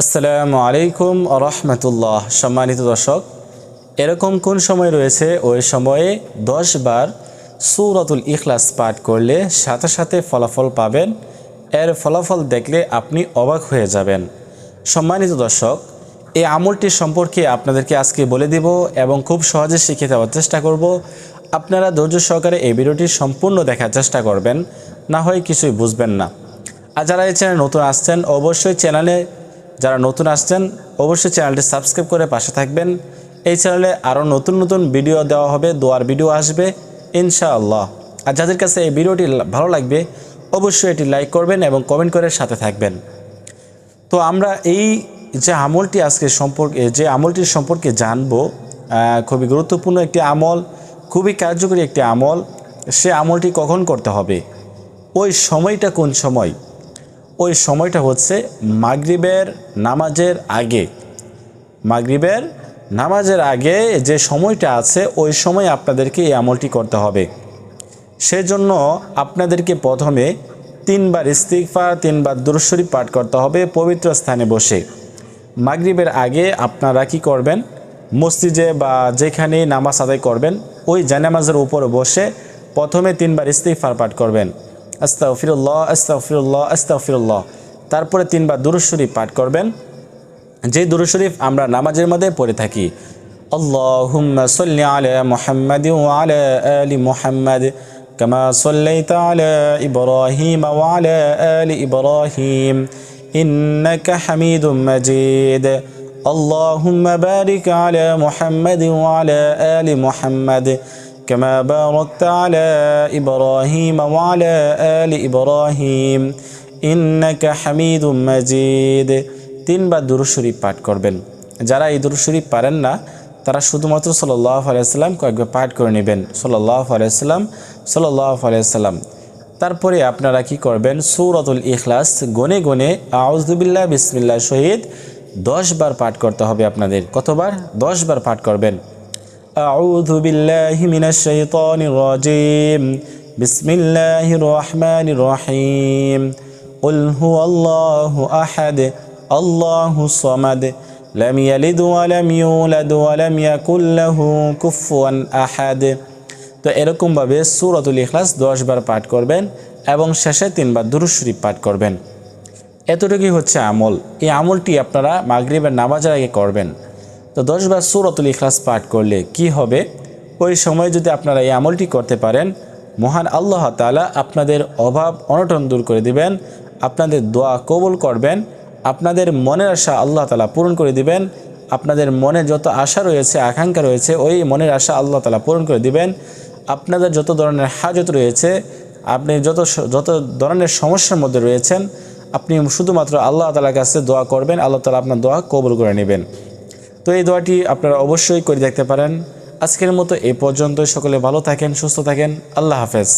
আসসালামু আলাইকুম রহমতুল্লাহ। সম্মানিত দর্শক, এরকম কোন সময় রয়েছে? ওই সময়ে দশ বার সুরতুল ইখলাস পাঠ করলে সাথে সাথে ফলাফল পাবেন। এর ফলাফল দেখলে আপনি অবাক হয়ে যাবেন। সম্মানিত দর্শক, এই আমলটি সম্পর্কে আপনাদেরকে আজকে বলে দিব এবং খুব সহজে শিখে দেওয়ার চেষ্টা করব। আপনারা ধৈর্য সহকারে এই ভিডিওটি সম্পূর্ণ দেখার চেষ্টা করবেন, না হয় কিছুই বুঝবেন না। আর যারা এই চ্যানেলে নতুন আসছেন, অবশ্যই চ্যানেলে যারা নতুন আসছেন, অবশ্যই চ্যানেলটি সাবস্ক্রাইব করে পাশে থাকবেন। এই চ্যানেলে আরও নতুন নতুন ভিডিও দেওয়া হবে, দোয়ার ভিডিও আসবে, ইনশাআল্লাহ। আর যাদের কাছে এই ভিডিওটি ভালো লাগবে, অবশ্যই এটি লাইক করবেন এবং কমেন্ট করে সাথে থাকবেন। তো আমরা এই যে আমলটি আজকে সম্পর্কে যে আমলটির সম্পর্কে জানব খুবই গুরুত্বপূর্ণ একটি আমল, খুবই কার্যকরী একটি আমল, সে আমলটি কখন করতে হবে, ওই সময়টা কোন সময় ওই সময়টা হচ্ছে মাগরিবের নামাজের আগে। মাগরিবের নামাজের আগে যে সময়টা আছে, ওই সময় আপনাদেরকে এই আমলটি করতে হবে। সেজন্য আপনাদেরকে প্রথমে তিনবার ইস্তিগফার, তিনবার দুরুশরীফ পাঠ করতে হবে পবিত্র স্থানে বসে। মাগরিবের আগে আপনারা কি করবেন? মসজিদে বা যেখানে নামাজ আদায় করবেন, ওই জানামাজের উপর বসে প্রথমে তিনবার ইস্তিগফার পাঠ করবেন। আস্তাগফিরুল্লাহ আস্তাগফিরুল্লাহ আস্তাগফিরুল্লাহ তারপরে তিনবার দুরুশরীফ পাঠ করবেন যে দুরু শরীফ আমরা নামাজের মধ্যে পড়ে থাকি আল্লাহুম্মা সাল্লি আলা মুহাম্মাদ ওয়া আলা আলি মুহাম্মাদ কামা সাল্লাইতা আলা ইব্রাহিম ওয়া আলা আলি ইব্রাহিম ইন্নাকা হামিদুম মাজিদ اللهم بارك على محمد وعلى آل محمد كما باركت على إبراهيم وعلى آل إبراهيم إنك حميد مجيد তিনবার দুরু শরীফ পাঠ করবেন যারা এই দুরু শরীফ পারেন না তারা শুধুমাত্র সাল্লাহ আলাইসাল্লাম কয়েকবার পাঠ করে নেবেন সাল্লাহ আলাইসাল্লাম সাল্লাহ আলাইসাল্লাম তারপরে আপনারা কি করবেন সৌরতুল ইখলাস গনে গনে আউজদুবিল্লাহ বিসমিল্লাহ শহীদ দশ বার পাঠ করতে হবে আপনাদের কতবার দশ বার পাঠ করবেন أعوذ بالله من الشيطان الرجيم بسم الله الرحمن الرحيم قل هو الله أحد الله الصمد لم يلد ولم يولد ولم يكن له كفوا أحد তো এরকমভাবে সুরতুল ইখলাস দশ বার পাঠ করবেন এবং শেষে তিনবার দুরুদ শরীফ পাঠ করবেন এতটুকুই হচ্ছে আমল এই আমলটি আপনারা মাগরিবের নামাজের আগে করবেন তো দশবার সুরতুল ইখলাস পাঠ করলে কি হবে? ওই সময় যদি আপনারা এই আমলটি করতে পারেন, মহান আল্লাহ তালা আপনাদের অভাব, অনটন দূর করে দিবেন, আপনাদের দোয়া কবুল করবেন, আপনাদের মনের আশা আল্লাহ তালা পূরণ করে দিবেন, আপনাদের মনে যত আশা রয়েছে, আকাঙ্ক্ষা রয়েছে, ওই মনের আশা আল্লাহ তাআলা পূরণ করে দিবেন। আপনাদের যত ধরনের হাজত রয়েছে, আপনি যত যত ধরনের সমস্যার মধ্যে রয়েছেন, আপনি শুধুমাত্র আল্লাহ তালার কাছে দোয়া করবেন, আল্লাহ তালা আপনার দোয়া কবুল করে নেবেন। তো এই দোয়াটি আপনারা অবশ্যই করে দেখতে পারেন। আজকের মতো এ পর্যন্ত সকলে ভালো থাকেন, সুস্থ থাকেন। আল্লাহ হাফেজ।